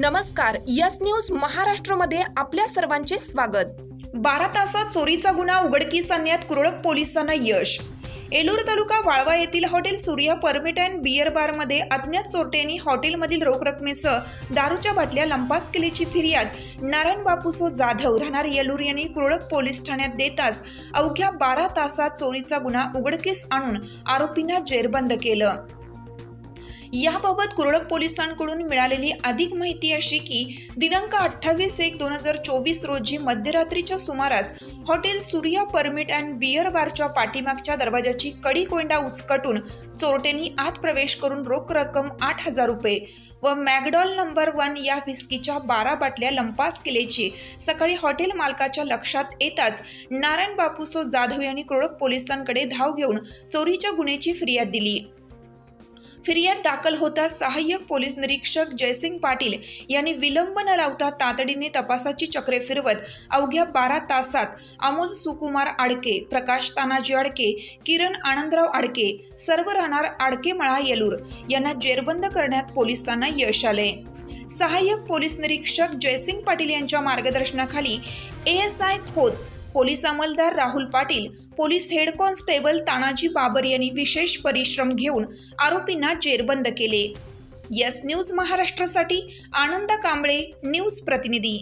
नमस्कार yes news महाराष्ट्रमध्ये आपल्या सर्वांचे स्वागत. बारा तासात चोरीचा गुन्हा उघडकीस आणण्यात कुरळप पोलिसांना यश. एलूर तालुका वाळवा येथील hotel Surya permit and beer बारमध्ये अज्ञात चोरट्यांनी हॉटेलमधील रोख रकमेसह दारूच्या बाटल्या लंपास केल्याची फिर्याद नारायण बापूसो जाधव राहणार येलूर यांनी कुरळप पोलीस ठाण्यात देताच अवघ्या बारा तासात चोरीचा गुन्हा उघडकीस आणून आरोपींना जेरबंद केलं. याबाबत कुरळप पोलिसांकडून मिळालेली अधिक माहिती अशी की दिनांक अठ्ठावीस एक दोन हजार चोवीस रोजी मध्यरात्रीच्या सुमारास hotel Surya permit and beer बारच्या पाठीमागच्या दरवाजाची कडी कोंडा उचकटून चोरट्यांनी आत प्रवेश करून रोख रक्कम आठ हजार रुपये व मॅगडॉल नंबर वन या व्हिस्कीच्या बारा बाटल्या लंपास केल्याची सकाळी हॉटेल मालकाच्या लक्षात येताच नारायण बापूसो जाधव यांनी कुरळप पोलिसांकडे धाव घेऊन चोरीच्या गुन्ह्याची फिर्याद दिली. फिर्याद दाखल होता सहाय्यक पोलीस निरीक्षक जयसिंग पाटील यांनी विलंब न लावता तातडीने तपासाची चक्रे फिरवत अवघ्या बारा तासात अमोल सुकुमार आडके प्रकाश तानाजी आडके किरण आनंदराव आडके सर्व राहणार आडकेमळा येलूर यांना जेरबंद करण्यात पोलिसांना यश आले. सहाय्यक पोलीस निरीक्षक जयसिंग पाटील यांच्या मार्गदर्शनाखाली A S I Khot police अंमलदार Rahul Patil police head constable Tanaji Babar यांनी विशेष परिश्रम घेऊन आरोपींना जेरबंद केले. यस न्यूज महाराष्ट्रासाठी आनंद कांबळे न्यूज प्रतिनिधी.